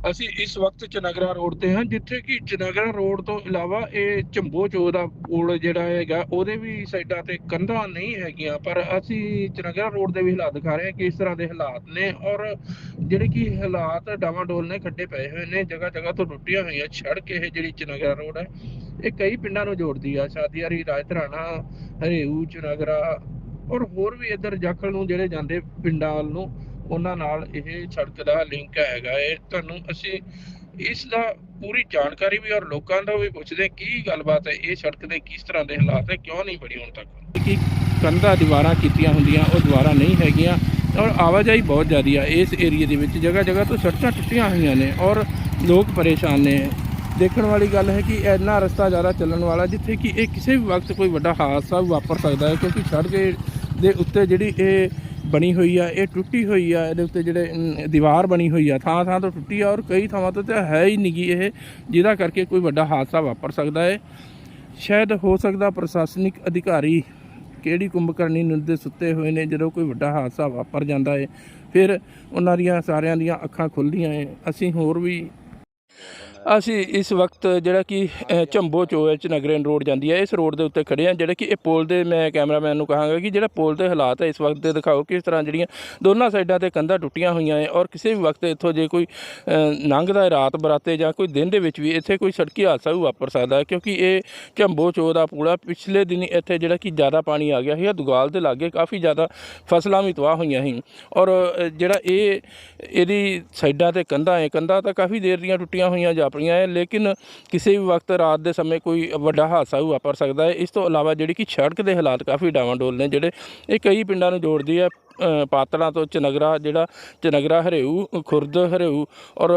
ਅਸੀਂ ਇਸ ਵਕਤ ਚਨਗਰਾ ਰੋਡ ਤੇ ਹਾਂ, ਜਿੱਥੇ ਕਿ ਚਨਗਰਾ ਰੋਡ ਤੋਂ ਇਲਾਵਾ ਇਹ ਝੰਬੋ ਚੋ ਦਾ ਪੁਲ ਜਿਹੜਾ ਹੈਗਾ, ਉਹਦੇ ਵੀ ਸਾਈਡਾਂ ਤੇ ਕੰਧਾਂ ਨਹੀਂ ਹੈਗੀਆਂ, ਪਰ ਅਸੀਂ ਚਨਗਰਾ ਰੋਡ ਦੇ ਵੀ ਹਾਲਾਤ ਦਿਖਾ ਰਹੇ ਹਾਂ ਕਿ ਇਸ ਤਰ੍ਹਾਂ ਦੇ ਹਾਲਾਤ ਨੇ ਔਰ ਜਿਹੜੇ ਕਿ ਹਾਲਾਤ ਡਾਵਾਂਡੋਲ ਨੇ ਖੱਡੇ ਪਏ ਹੋਏ ਨੇ, ਜਗ੍ਹਾ ਜਗ੍ਹਾ ਤੋਂ ਟੁੱਟੀਆਂ ਹੋਈਆਂ ਸੜਕ ਇਹ ਜਿਹੜੀ ਚਨਗਰਾ ਰੋਡ ਹੈ, ਇਹ ਕਈ ਪਿੰਡਾਂ ਨੂੰ ਜੋੜਦੀ ਆ, ਸ਼ਾਦੀਆਰੀ ਰਾਜਧਰਾਣਾ ਹਰੇਊ ਚਨਗਰਾ ਔਰ ਹੋਰ ਵੀ ਇੱਧਰ ਜਾਖਲ ਨੂੰ ਜਿਹੜੇ ਜਾਂਦੇ ਪਿੰਡਾਂ ਵੱਲ ਨੂੰ ਉਹਨਾਂ ਨਾਲ ਇਹ ਸੜਕ ਦਾ ਲਿੰਕ ਹੈਗਾ ਇਹ ਤੁਹਾਨੂੰ ਅਸੀਂ ਇਸ ਦਾ ਪੂਰੀ ਜਾਣਕਾਰੀ ਵੀ ਔਰ ਲੋਕਾਂ ਦਾ ਵੀ ਪੁੱਛਦੇ ਕੀ ਗੱਲਬਾਤ ਹੈ, ਇਹ ਸੜਕ ਦੇ ਕਿਸ ਤਰ੍ਹਾਂ ਦੇ ਹਾਲਾਤ ਹੈ, ਕਿਉਂ ਨਹੀਂ ਬਣੀ ਹੁਣ ਤੱਕ? ਕਿ ਕੰਧਾਂ ਦੀਵਾਰਾਂ ਕੀਤੀਆਂ ਹੁੰਦੀਆਂ, ਉਹ ਦੀਵਾਰਾਂ ਨਹੀਂ ਹੈਗੀਆਂ ਔਰ ਆਵਾਜਾਈ ਬਹੁਤ ਜ਼ਿਆਦੀ ਆ ਇਸ ਏਰੀਆ ਦੇ ਵਿੱਚ। ਜਗ੍ਹਾ ਜਗ੍ਹਾ ਤੋਂ ਸੜਕਾਂ ਟੁੱਟੀਆਂ ਹੋਈਆਂ ਨੇ ਔਰ ਲੋਕ ਪਰੇਸ਼ਾਨ ਨੇ। ਦੇਖਣ ਵਾਲੀ ਗੱਲ ਹੈ ਕਿ ਇੰਨਾ ਰਸਤਾ ਜ਼ਿਆਦਾ ਚੱਲਣ ਵਾਲਾ ਜਿੱਥੇ ਕਿ ਇਹ ਕਿਸੇ ਵੀ ਵਕਤ ਕੋਈ ਵੱਡਾ ਹਾਦਸਾ ਵਾਪਰ ਸਕਦਾ ਹੈ, ਕਿਉਂਕਿ ਸੜਕ ਦੇ ਉੱਤੇ ਜਿਹੜੀ ਇਹ ਬਣੀ ਹੋਈ ਆ, ਇਹ ਟੁੱਟੀ ਹੋਈ ਆ, ਇਹਦੇ ਉੱਤੇ ਜਿਹੜੇ ਦੀਵਾਰ ਬਣੀ ਹੋਈ ਆ, ਥਾਂ ਥਾਂ ਤੋਂ ਟੁੱਟੀ ਆ ਔਰ ਕਈ ਥਾਵਾਂ ਤੋਂ ਤਾਂ ਹੈ ਹੀ ਨਹੀਂਗੀ ਇਹ, ਜਿਹਦਾ ਕਰਕੇ ਕੋਈ ਵੱਡਾ ਹਾਦਸਾ ਵਾਪਰ ਸਕਦਾ ਹੈ ਸ਼ਾਇਦ ਹੋ ਸਕਦਾ ਪ੍ਰਸ਼ਾਸਨਿਕ ਅਧਿਕਾਰੀ ਕਿਹੜੀ ਕੁੰਭਕਰਨੀ ਨੂੰ ਦੇ ਸੁੱਤੇ ਹੋਏ ਨੇ, ਜਦੋਂ ਕੋਈ ਵੱਡਾ ਹਾਦਸਾ ਵਾਪਰ ਜਾਂਦਾ ਹੈ ਫਿਰ ਉਹਨਾਂ ਦੀਆਂ ਸਾਰਿਆਂ ਦੀਆਂ ਅੱਖਾਂ ਖੁੱਲਦੀਆਂ ਹੈ ਅਸੀਂ ਹੋਰ ਵੀ ਅਸੀਂ ਇਸ ਵਕਤ ਜਿਹੜਾ ਕਿ ਝੰਬੋ ਚੋ ਹੈ ਨਗਰੇਨ ਰੋਡ ਜਾਂਦੀ ਹੈ। ਇਸ ਰੋਡ ਦੇ ਉੱਤੇ ਖੜੇ ਹਾਂ ਜਿਹੜਾ ਕਿ ਇਹ ਪੁਲ ਦੇ ਮੈਂ ਕੈਮਰਾਮੈਨ ਨੂੰ ਕਹਾਂਗਾ ਕਿ ਜਿਹੜਾ ਪੁਲ ਦੇ ਹਾਲਾਤ ਹੈ ਇਸ ਵਕਤ ਦੇ ਦਿਖਾਓ ਕਿਸ ਤਰ੍ਹਾਂ ਜਿਹੜੀਆਂ ਦੋਨਾਂ ਸਾਈਡਾਂ ਤੇ ਕੰਧਾਂ ਟੁੱਟੀਆਂ ਹੋਈਆਂ ਹੈ ਔਰ ਕਿਸੇ ਵੀ ਵਕਤ ਇੱਥੋਂ ਜੇ ਕੋਈ ਅ, ਲੰਘਦਾ ਹੈ ਰਾਤ ਬਰਾਤੇ ਜਾਂ ਕੋਈ ਦਿਨ ਦੇ ਵਿੱਚ ਵੀ ਇੱਥੇ ਕੋਈ ਸੜਕੀ ਹਾਦਸਾ ਵੀ ਵਾਪਰ ਸਕਦਾ ਹੈ ਕਿਉਂਕਿ ਇਹ ਝੰਬੋ ਚੋ ਦਾ ਪੂੜਾ ਪਿਛਲੇ ਦਿਨ ਇੱਥੇ ਜਿਹੜਾ ਕਿ ਜ਼ਿਆਦਾ ਪਾਣੀ ਆ ਗਿਆ ਸੀ ਦੁਗਾਲ ਦੇ ਲਾਗੇ ਕਾਫੀ ਜ਼ਿਆਦਾ ਫਸਲਾਂ ਵੀ ਤਬਾਹ ਹੋਈਆਂ ਸੀ ਔਰ ਜਿਹੜਾ ਇਹ ਇਹਦੀ ਸਾਈਡਾਂ ਤੇ ਕੰਧਾਂ ਹੈ ਕੰਧਾਂ ਤਾਂ ਕਾਫੀ ਦੇਰ ਦੀਆਂ ਟੁੱਟੀਆਂ ਹੋਈਆਂ ਜਾਪਣੀਆਂ ਹੈ ਲੇਕਿਨ ਕਿਸੇ ਵੀ ਵਕਤ ਰਾਤ ਦੇ ਸਮੇਂ ਕੋਈ ਵੱਡਾ ਹਾਦਸਾ ਵੀ ਵਾਪਰ ਸਕਦਾ ਹੈ। ਇਸ ਤੋਂ ਇਲਾਵਾ ਜਿਹੜੀ ਕਿ ਸੜਕ ਦੇ ਹਾਲਾਤ ਕਾਫੀ ਡਾਵਾਂਡੋਲ ਨੇ ਜਿਹੜੇ ਇਹ ਕਈ ਪਿੰਡਾਂ ਨੂੰ ਜੋੜਦੀ ਹੈ। ਅ, ਪਾਤੜਾਂ ਤੋਂ ਚਨਗਰਾ ਜਿਹੜਾ ਚਨਗਰਾ ਹਰੇਊ ਖੁਰਦ ਹਰੇਊ ਔਰ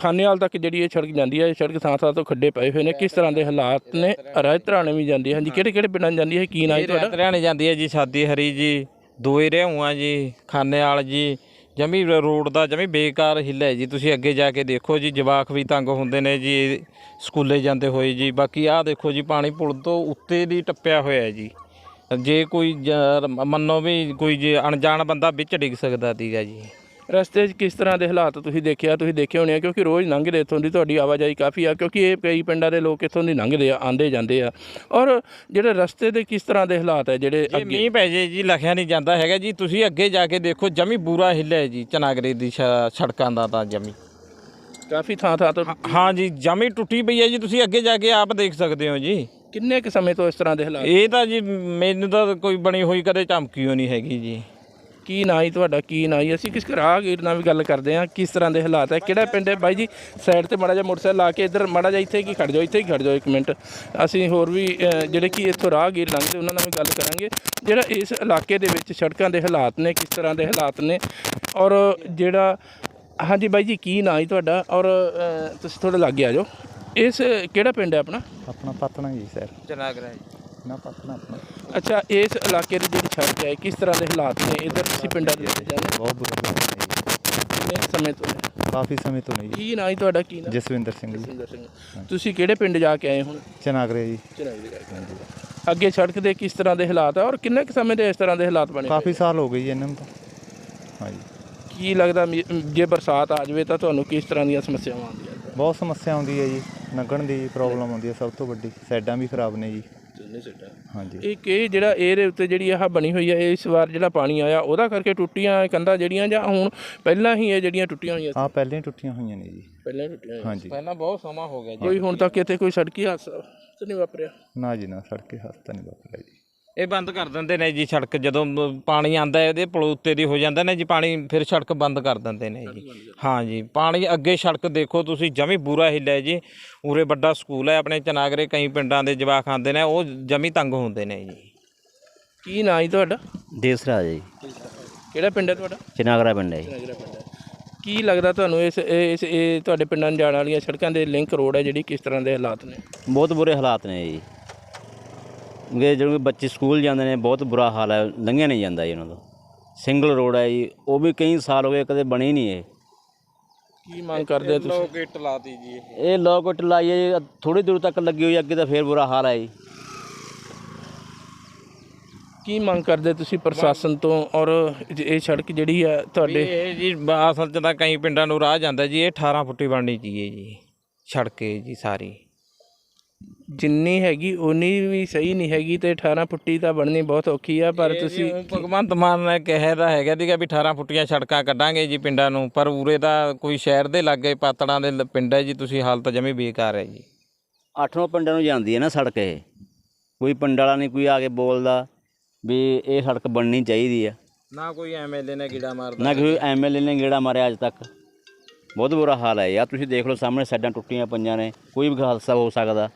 ਖਾਨੇਵਾਲ ਤੱਕ ਜਿਹੜੀ ਇਹ ਸੜਕ ਜਾਂਦੀ ਹੈ ਸੜਕ ਥਾਂ ਥਾਂ ਤੋਂ ਖੱਡੇ ਪਏ ਹੋਏ ਨੇ। ਕਿਸ ਤਰ੍ਹਾਂ ਦੇ ਹਾਲਾਤ ਨੇ? ਰਾਜਧਰਾਣੇ ਵੀ ਜਾਂਦੀ ਹੈ। ਹਾਂਜੀ ਕਿਹੜੇ ਕਿਹੜੇ ਪਿੰਡਾਂ ਜਾਂਦੀ ਹੈ? ਕੀ ਨਾਂ ਹੈ ਤੁਹਾਡਾ? ਹਰਿਆਣੇ ਜਾਂਦੀ ਹੈ ਜੀ ਸਾਦੀ ਹਰੀ ਜੀ ਦੋਏ ਰਿਹਾਉਆਂ ਜੀ ਖਾਨੇਵਾਲ ਜੀ ਜਮੀ ਰ- ਰੋਡ ਦਾ ਜਮੀ ਬੇਕਾਰ ਹਿੱਲ ਹੈ ਜੀ। ਤੁਸੀਂ ਅੱਗੇ ਜਾ ਕੇ ਦੇਖੋ ਜੀ, ਜਵਾਕ ਵੀ ਤੰਗ ਹੁੰਦੇ ਨੇ ਜੀ, ਸਕੂਲੇ ਜਾਂਦੇ ਹੋਏ ਜੀ। ਬਾਕੀ ਆਹ ਦੇਖੋ ਜੀ, ਪਾਣੀ ਪੁਲ ਤੋਂ ਉੱਤੇ ਦੀ ਟੱਪਿਆ ਹੋਇਆ ਹੈ ਜੀ। ਜੇ ਕੋਈ ਜ- ਮੰਨੋ ਵੀ ਕੋਈ ਜੇ ਅਣਜਾਣ ਬੰਦਾ ਵਿੱਚ ਡਿੱਗ ਸਕਦਾ ਸੀਗਾ ਜੀ। ਰਸਤੇ 'ਚ ਕਿਸ ਤਰ੍ਹਾਂ ਦੇ ਹਾਲਾਤ ਤੁਸੀਂ ਦੇਖਿਆ ਤੁਸੀਂ ਦੇਖੇ ਹੋਣੇ ਆ ਕਿਉਂਕਿ ਰੋਜ਼ ਲੰਘਦੇ ਇੱਥੋਂ ਦੀ ਤੁਹਾਡੀ ਆਵਾਜਾਈ ਕਾਫੀ ਆ ਕਿਉਂਕਿ ਇਹ ਕਈ ਪਿੰਡਾਂ ਦੇ ਲੋਕ ਇੱਥੋਂ ਦੀ ਲੰਘਦੇ ਆ ਆਂਦੇ ਜਾਂਦੇ ਆ। ਔਰ ਜਿਹੜੇ ਰਸਤੇ ਦੇ ਕਿਸ ਤਰ੍ਹਾਂ ਦੇ ਹਾਲਾਤ ਹੈ ਜਿਹੜੇ ਜੇ ਮੀਂਹ ਪੈ ਜੇ ਜੀ ਲਖਿਆ ਨਹੀਂ ਜਾਂਦਾ ਹੈਗਾ ਜੀ ਤੁਸੀਂ ਅੱਗੇ ਜਾ ਕੇ ਦੇਖੋ ਜਮੀ ਬੁਰਾ ਹਿੱਲ ਹੈ ਜੀ ਚਨਾਗਰੇ ਦੀ ਸੜਕਾਂ ਦਾ ਤਾਂ ਜਮੀ। ਕਾਫੀ ਥਾਂ ਥਾਂ ਤੋਂ ਹਾਂ ਜੀ ਜਮੀ ਟੁੱਟੀ ਪਈ ਹੈ ਜੀ ਤੁਸੀਂ ਅੱਗੇ ਜਾ ਕੇ ਆਪ ਦੇਖ ਸਕਦੇ ਹੋ ਜੀ। ਕਿੰਨੇ ਕੁ ਸਮੇਂ ਤੋਂ ਇਸ ਤਰ੍ਹਾਂ ਦੇ ਹਾਲਾਤ? ਇਹ ਤਾਂ ਜੀ ਮੈਨੂੰ ਤਾਂ ਕੋਈ ਬਣੀ ਹੋਈ ਕਦੇ ਧਮਕੀ ਓ ਨਹੀਂ ਹੈਗੀ ਜੀ। ਕੀ ਨਾਂ ਜੀ ਤੁਹਾਡਾ ਕੀ ਨਾਂ ਜੀ? ਅਸੀਂ ਕਿਸ ਰਾਹਗੀਰ ਨਾਲ ਵੀ ਗੱਲ ਕਰਦੇ ਆ ਕਿਸ ਤਰ੍ਹਾਂ ਦੇ ਹਾਲਾਤ ਹੈ? ਕਿਹੜਾ ਪਿੰਡ ਹੈ? ਬਾਈ ਜੀ ਸਾਈਡ ਤੇ ਮਾੜਾ ਜਿਹਾ ਮੋਟਰਸਾਈਕਲ ਲਾ ਕੇ ਇੱਧਰ ਮਾੜਾ ਜਿਹਾ ਇੱਥੇ ਕੀ ਖੜ ਜਾਓ ਇੱਥੇ ਹੀ ਖੜ ਜਾਓ ਇੱਕ ਮਿੰਟ। ਅਸੀਂ ਹੋਰ ਵੀ ਅ, ਜਿਹੜੇ ਕਿ ਇੱਥੋਂ ਰਾਹਗੀਰ ਲੰਘਦੇ ਉਹਨਾਂ ਨਾਲ ਵੀ ਗੱਲ ਕਰਾਂਗੇ। ਜਿਹੜਾ ਇਸ ਇਲਾਕੇ ਦੇ ਵਿੱਚ ਸੜਕਾਂ ਦੇ ਹਾਲਾਤ ਨੇ ਕਿਸ ਤਰ੍ਹਾਂ ਦੇ ਹਾਲਾਤ ਨੇ ਔਰ ਜਿਹੜਾ ਹਾਂਜੀ ਬਾਈ ਜੀ ਕੀ ਨਾਂ ਜੀ ਤੁਹਾਡਾ? ਔਰ ਅ, ਤੁਸੀਂ ਥੋੜਾ ਲਾਗੇ ਆ ਜਾਓ। ਇਸ ਕਿਹੜਾ ਪਿੰਡ ਹੈ ਆਪਣਾ? ਆਪਣਾ ਪਤਨਾ ਜੀ ਸਰ। ਚਨਾਗਰਾ ਜੀ। ਨਾ ਪਤਨਾ ਆਪਣਾ। ਅੱਛਾ ਇਸ ਇਲਾਕੇ ਦੀ ਜਿਹੜੀ ਸੜਕ ਹੈ ਕਿਸ ਤਰ੍ਹਾਂ ਦੇ ਹਾਲਾਤ ਨੇ? ਇੱਧਰ ਤੁਸੀਂ ਪਿੰਡਾਂ ਦੇ ਵਿੱਚ ਜਾਂਦੇ ਬਹੁਤ ਬੁਰਾ ਹਾਲ ਹੈ ਜੀ। ਕਿੰਨੇ ਸਮੇਂ ਤੋਂ ਨੇ? ਕਾਫੀ ਸਮੇਂ ਤੋਂ ਨਹੀਂ ਜੀ। ਕੀ ਨਾਂ ਜੀ ਤੁਹਾਡਾ? ਕੀ ਨਾਂ? ਜਸਵਿੰਦਰ ਸਿੰਘ ਜੀ। ਜਸਵਿੰਦਰ ਸਿੰਘ। ਤੁਸੀਂ ਕਿਹੜੇ ਪਿੰਡ ਜਾ ਕੇ ਆਏ ਹੁਣ? ਚਨਾਗਰੇ ਜੀ। ਚਨਾਈ ਦੇ ਜਾ ਅੱਗੇ ਸੜਕ ਦੇ ਕਿਸ ਤਰ੍ਹਾਂ ਦੇ ਹਾਲਾਤ ਆ ਔਰ ਕਿੰਨੇ ਕੁ ਸਮੇਂ ਦੇ ਇਸ ਤਰ੍ਹਾਂ ਦੇ ਹਾਲਾਤ ਬਣੇ ਕਾਫੀ ਸਾਲ ਹੋ ਗਏ ਜੀ ਇਹਨਾਂ ਨੂੰ ਤਾਂ। ਹਾਂਜੀ। ਕੀ ਲੱਗਦਾ ਮੀ- ਜੇ ਬਰਸਾਤ ਆ ਜਾਵੇ ਤਾਂ ਤੁਹਾਨੂੰ ਕਿਸ ਤਰ੍ਹਾਂ ਦੀਆਂ ਸਮੱਸਿਆਵਾਂ ਆਉਂਦੀਆਂ? ਬਹੁਤ ਸਮੱਸਿਆ ਆਉਂਦੀ ਹੈ ਜੀ। ਲੰਘਣ ਦੀ ਪ੍ਰੋਬਲਮ ਆਉਂਦੀ ਹੈ ਸਭ ਤੋਂ ਵੱਡੀ। ਸਾਈਡਾਂ ਵੀ ਖਰਾਬ ਨੇ ਜੀ। ਹਾਂਜੀ। ਇਹ ਕਿ ਜਿਹੜਾ ਇਹਦੇ ਉੱਤੇ ਜਿਹੜੀ ਆਹ ਬਣੀ ਹੋਈ ਹੈ ਇਸ ਵਾਰ ਜਿਹੜਾ ਪਾਣੀ ਆਇਆ ਉਹਦਾ ਕਰਕੇ ਟੁੱਟੀਆਂ ਕੰਧਾਂ ਜਿਹੜੀਆਂ ਜਾਂ ਹੁਣ ਪਹਿਲਾਂ ਹੀ ਇਹ ਜਿਹੜੀਆਂ ਟੁੱਟੀਆਂ ਹੋਈਆਂ ਸੀ? ਆ ਪਹਿਲਾਂ ਹੀ ਟੁੱਟੀਆਂ ਹੋਈਆਂ ਨੇ ਜੀ। ਪਹਿਲਾਂ ਹੀ ਟੁੱਟੀਆਂ ਹੋਈਆਂ। ਹਾਂਜੀ। ਪਹਿਲਾਂ ਬਹੁਤ ਸਮਾਂ ਹੋ ਗਿਆ ਜੀ। ਕੋਈ ਹੁਣ ਤੱਕ ਇੱਥੇ ਕੋਈ ਸੜਕੀ ਹਾਦਸਾ ਤਾਂ ਨਹੀਂ ਵਾਪਰਿਆ? ਨਾ ਜੀ ਨਾ ਸੜਕੇ ਹਸਤਾ ਨਹੀਂ ਵਾਪਰਿਆ ਜੀ। ਇਹ ਬੰਦ ਕਰ ਦਿੰਦੇ ਨੇ ਜੀ ਸੜਕ ਜਦੋਂ ਪਾਣੀ ਆਂਦਾ ਇਹਦੇ ਪੁਲ ਉੱਤੇ ਦੀ ਹੋ ਜਾਂਦਾ ਨੇ ਜੀ ਪਾਣੀ ਫਿਰ ਸੜਕ ਬੰਦ ਕਰ ਦਿੰਦੇ ਨੇ ਜੀ। ਹਾਂ ਜੀ ਪਾਣੀ ਅੱਗੇ ਸੜਕ ਦੇਖੋ ਤੁਸੀਂ ਜਮੀ ਬੁਰਾ ਹਿੱਲਿਆ ਹੈ ਜੀ। ਉਰੇ ਵੱਡਾ ਸਕੂਲ ਹੈ ਆਪਣੇ ਚਨਾਗਰੇ ਕਈ ਪਿੰਡਾਂ ਦੇ ਜਵਾਕ ਆਉਂਦੇ ਨੇ ਉਹ ਜਮੀ ਤੰਗ ਹੁੰਦੇ ਨੇ ਜੀ। ਕੀ ਨਾਂ ਜੀ ਤੁਹਾਡਾ? ਦੇਸਰਾਜ ਜੀ। ਕਿਹੜਾ ਪਿੰਡ ਹੈ ਤੁਹਾਡਾ? ਚਨਾਗਰਾ ਪਿੰਡ ਹੈ ਜੀ। ਕੀ ਲੱਗਦਾ ਤੁਹਾਨੂੰ ਇਸ ਇਹ- ਇਸ ਇਹ ਤੁਹਾਡੇ ਪਿੰਡਾਂ ਨੂੰ ਜਾਣ ਵਾਲੀਆਂ ਸੜਕਾਂ ਦੇ ਲਿੰਕ ਰੋਡ ਹੈ ਜਿਹੜੀ ਕਿਸ ਤਰ੍ਹਾਂ ਦੇ ਹਾਲਾਤ ਨੇ? ਬਹੁਤ ਬੁਰੇ ਹਾਲਾਤ ਨੇ ਜੀ। ਕਿ ਜਦੋਂ ਬੱਚੇ ਸਕੂਲ ਜਾਂਦੇ ਨੇ ਬਹੁਤ ਬੁਰਾ ਹਾਲ ਹੈ ਲੰਘਿਆ ਨਹੀਂ ਜਾਂਦਾ ਜੀ ਉਹਨਾਂ ਤੋਂ। ਸਿੰਗਲ ਰੋਡ ਹੈ ਜੀ ਉਹ ਵੀ ਕਈ ਸਾਲ ਹੋ ਗਏ ਕਦੇ ਬਣੀ ਨਹੀਂ ਇਹ। ਕੀ ਮੰਗ ਕਰਦੇ ਹੋ ਤੁਸੀਂ? ਗੇਟ ਲਾਤੀ ਜੀ ਇਹ। ਲੋਕਟ ਲਾਈਏ ਥੋੜੀ ਦੂਰ ਤੱਕ ਲੱਗੀ ਹੋਈ ਅੱਗੇ ਤਾਂ ਫੇਰ ਬੁਰਾ ਹਾਲ ਹੈ ਜੀ। ਕੀ ਮੰਗ ਕਰਦੇ ਤੁਸੀਂ ਪ੍ਰਸ਼ਾਸਨ ਤੋਂ ਔਰ ਜ- ਇਹ ਸੜਕ ਜਿਹੜੀ ਆ ਤੁਹਾਡੇ? ਇਹ ਜੀ ਬ- ਅਸਲ 'ਚ ਤਾਂ ਕਈ ਪਿੰਡਾਂ ਨੂੰ ਰਾਹ ਜਾਂਦਾ ਜੀ ਇਹ 18 ਫੁੱਟੀ ਬਣਨੀ ਚਾਹੀਏ ਜੀ ਸੜਕੇ ਜੀ ਸਾਰੀ। ਜਿੰਨੀ ਹੈਗੀ ਉਨੀ ਵੀ ਸਹੀ ਨਹੀਂ ਹੈਗੀ ਤੇ 18 ਫੁੱਟੀ ਤਾਂ ਬਣਨੀ ਬਹੁਤ ਔਖੀ ਆ ਪਰ ਤੁਸੀਂ ਭਗਵੰਤ ਮਾਨ ਨੇ ਕਿਹਾ ਤਾਂ ਹੈਗਾ ਸੀਗਾ ਵੀ 18 ਫੁੱਟੀਆਂ ਸੜਕਾਂ ਕੱਢਾਂਗੇ ਜੀ ਪਿੰਡਾਂ ਨੂੰ ਪਰ ਉਰੇ ਦਾ ਕੋਈ ਸ਼ਹਿਰ ਦੇ ਲਾਗੇ ਪਾਤੜਾਂ ਦੇ ਪਿੰਡ ਹੈ ਜੀ ਤੁਸੀਂ ਹਾਲਤ ਜਮੀ ਬੇਕਾਰ ਹੈ ਜੀ। ਅੱਠੋਂ ਪਿੰਡਾਂ ਨੂੰ ਜਾਂਦੀ ਹੈ ਨਾ ਸੜਕ ਇਹ। ਕੋਈ ਪਿੰਡ ਵਾਲਾ ਨਹੀਂ ਕੋਈ ਆ ਕੇ ਬੋਲਦਾ ਵੀ ਇਹ ਸੜਕ ਬਣਨੀ ਚਾਹੀਦੀ ਆ ਨਾ ਕੋਈ ਐਮਐਲਏ ਨੇ ਗੀੜਾ ਮਾਰਦਾ। ਨਾ ਕੋਈ ਐਮਐਲਏ ਨੇ ਗੇੜਾ ਮਾਰਿਆ ਅੱਜ ਤੱਕ। ਬਹੁਤ ਬੁਰਾ ਹਾਲ ਹੈ ਯਾਰ ਤੁਸੀਂ ਦੇਖ ਲਓ ਸਾਹਮਣੇ ਸਾਈਡਾਂ ਟੁੱਟੀਆਂ ਪਈਆਂ ਨੇ ਕੋਈ ਵੀ ਹਾਦਸਾ ਹੋ ਸਕਦਾ।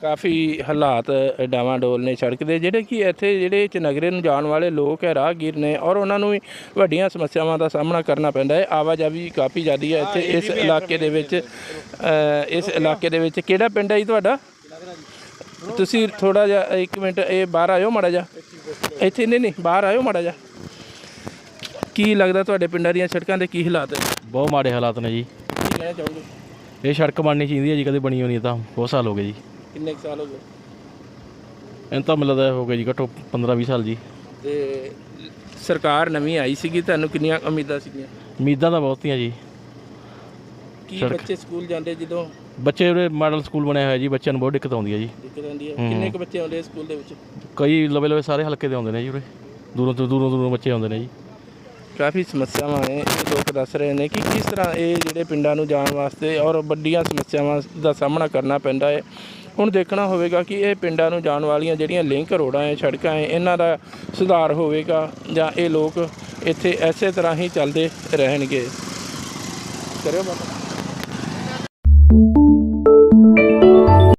ਕਾਫੀ ਹਾਲਾਤ ਡਾਵਾਂਡੋਲ ਨੇ ਸੜਕ ਦੇ ਜਿਹੜੇ ਕਿ ਇੱਥੇ ਜਿਹੜੇ ਚਨਗਰੇ ਨੂੰ ਜਾਣ ਵਾਲੇ ਲੋਕ ਹੈ ਰਾਹਗੀਰ ਨੇ ਔਰ ਉਹਨਾਂ ਨੂੰ ਵੀ ਵੱਡੀਆਂ ਸਮੱਸਿਆਵਾਂ ਦਾ ਸਾਹਮਣਾ ਕਰਨਾ ਪੈਂਦਾ ਹੈ। ਆਵਾਜਾਈ ਕਾਫੀ ਜ਼ਿਆਦੀ ਹੈ ਇੱਥੇ ਇਸ ਇਲਾਕੇ ਦੇ ਵਿੱਚ ਇਸ ਇਲਾਕੇ ਦੇ ਵਿੱਚ ਕਿਹੜਾ ਪਿੰਡ ਹੈ ਜੀ ਤੁਹਾਡਾ? ਤੁਸੀਂ ਥੋੜਾ ਜਿਹਾ ਇੱਕ ਮਿੰਟ ਇਹ ਬਾਹਰ ਆਇਓ ਮਾੜਾ ਜਿਹਾ। ਇੱਥੇ ਨਹੀਂ ਨਹੀਂ ਬਾਹਰ ਆਇਓ ਮਾੜਾ ਜਿਹਾ। ਕੀ ਲੱਗਦਾ ਤੁਹਾਡੇ ਪਿੰਡਾਂ ਦੀਆਂ ਸੜਕਾਂ ਦੇ ਕੀ ਹਾਲਾਤ ਹੈ? ਬਹੁਤ ਮਾੜੇ ਹਾਲਾਤ ਨੇ ਜੀ। ਕੀ ਕਹਿਣਾ ਚਾਹੋਗੇ? ਇਹ ਸੜਕ ਬਣਨੀ ਚਾਹੀਦੀ ਹੈ ਜੀ ਕਦੇ ਬਣੀ ਹੋਣੀ ਤਾਂ ਬਹੁਤ ਸਾਲ ਹੋ ਗਏ ਜੀ। ਕਿੰਨੇ ਕੁ ਸਾਲ ਹੋ ਗਏ? ਇਹਨੂੰ ਤਾਂ ਮਿਲਦਾ ਹੋ ਗਏ ਜੀ ਘੱਟੋ 15 20 ਸਾਲ ਜੀ। ਤੇ ਸਰਕਾਰ ਨਵੀਂ ਆਈ ਸੀਗੀ ਤੁਹਾਨੂੰ ਕਿੰਨੀਆਂ ਉਮੀਦਾਂ ਸੀਗੀਆਂ? ਉਮੀਦਾਂ ਤਾਂ ਬਹੁਤੀਆਂ ਜੀ। ਕੀ ਬੱਚੇ ਸਕੂਲ ਜਾਂਦੇ ਜਦੋਂ? ਬੱਚੇ ਉਰੇ ਮਾਡਲ ਸਕੂਲ ਬਣਿਆ ਹੋਇਆ ਜੀ ਬੱਚਿਆਂ ਨੂੰ ਬਹੁਤ ਦਿੱਕਤ ਆਉਂਦੀ ਹੈ ਜੀ। ਦਿੱਕਤ ਆਉਂਦੀ ਹੈ। ਕਿੰਨੇ ਕੁ ਬੱਚੇ ਆਉਂਦੇ ਆ ਸਕੂਲ ਦੇ ਵਿੱਚ? ਕਈ ਲਵੇ ਲਵੇ ਸਾਰੇ ਹਲਕੇ ਦੇ ਆਉਂਦੇ ਨੇ ਜੀ ਉਰੇ। ਦੂਰੋਂ ਤੋਂ ਦੂਰੋਂ ਦੂਰੋਂ ਬੱਚੇ ਆਉਂਦੇ ਨੇ ਜੀ। ਕਾਫੀ ਸਮੱਸਿਆਵਾਂ ਨੇ, ਇਹ ਲੋਕ ਦੱਸ ਰਹੇ ਨੇ ਕਿ ਕਿਸ ਤਰ੍ਹਾਂ ਇਹ ਜਿਹੜੇ ਪਿੰਡਾਂ ਨੂੰ ਜਾਣ ਵਾਸਤੇ ਔਰ ਵੱਡੀਆਂ ਸਮੱਸਿਆਵਾਂ ਦਾ ਸਾਹਮਣਾ ਕਰਨਾ ਪੈਂਦਾ ਹੈ। ਹੁਣ ਦੇਖਣਾ ਹੋਵੇਗਾ ਕਿ ਇਹ ਪਿੰਡਾਂ ਨੂੰ ਜਾਣ ਵਾਲੀਆਂ ਜਿਹੜੀਆਂ ਲਿੰਕ ਰੋਡਾਂ ਹੈ, ਸੜਕਾਂ ਹੈ, ਇਹਨਾਂ ਦਾ ਸੁਧਾਰ ਹੋਵੇਗਾ ਜਾਂ ਇਹ ਲੋਕ ਇੱਥੇ ਐਸੇ ਤਰ੍ਹਾਂ ਹੀ ਚੱਲਦੇ ਰਹਿਣਗੇ। ਕਰਿਓ ਬਾਤ।